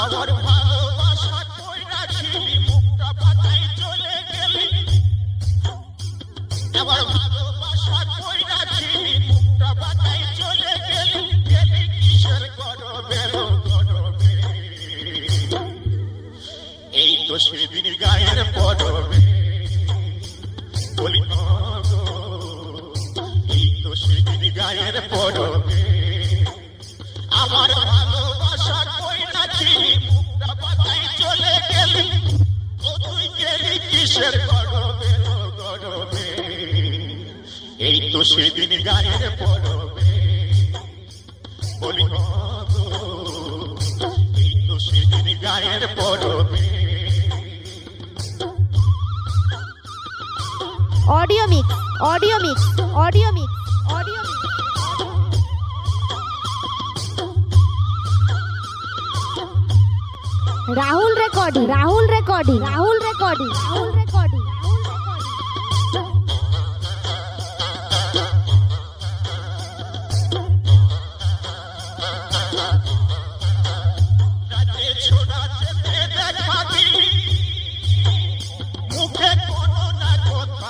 আমার ভালোবাসা কইরা ছিলি মুখটা পাতায় চলে গেলি। আমার ভালোবাসা কইরা ছিলি মুখটা পাতায় চলে গেলি। গেলি কিসের করো বেরো করো এই তো সেদিন গায়ের পরবে বলি এই তো সেদিন গায়ের পরবে সেদিন গায়ের তো সেদিন গায়ের পরবে audio mix audio mix audio mix audio mix Rahul recording Rahul recording Rahul recording Rahul recording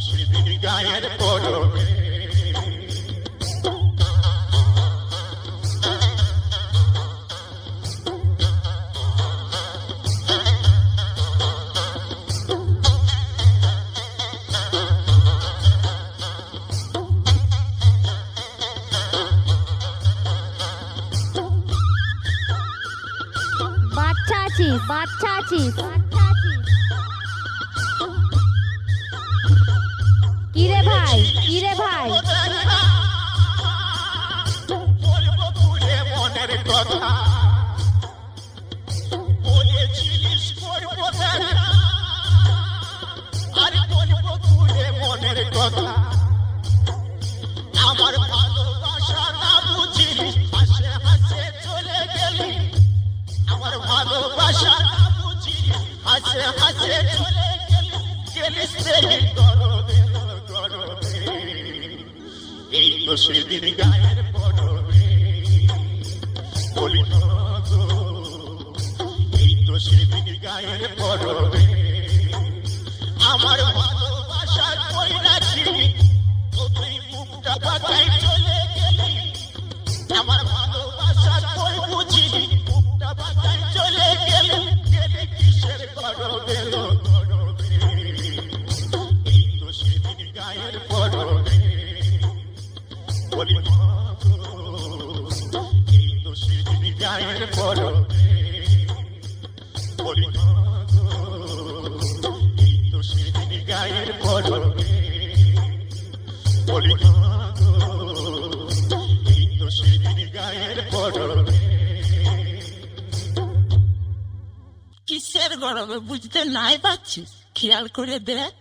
তো গায়ের পরবে বাচ্চা আছিস বাচ্চা আছিস বাচ্চা আছিস। কিরে ভাই কিরে ভাই? আমার ভালোবাসা না বুঝিলি হাসে হাসে চলে গেলি আমার ভালোবাসা না বুঝিলি হাসে হাসে চলে গেলি গেলি সেই গরবে তো সেদিন গায়ের পরবে বলি এই তো সেদিন গায়ের পরবে আমার ভালোবাসার কই রাখিনি ও তুই মুখটা বাতাই চলে গেলি? আমার ভালোবাসার কই বুঝিনি মুখটা বাতাই চলে গেলি। গেলি কিসের গরবে গায়ের বলি গায়ের পরবে কিসের গরমে বুঝতে নাই পাচ্ছিস? খেয়াল করে দেখ।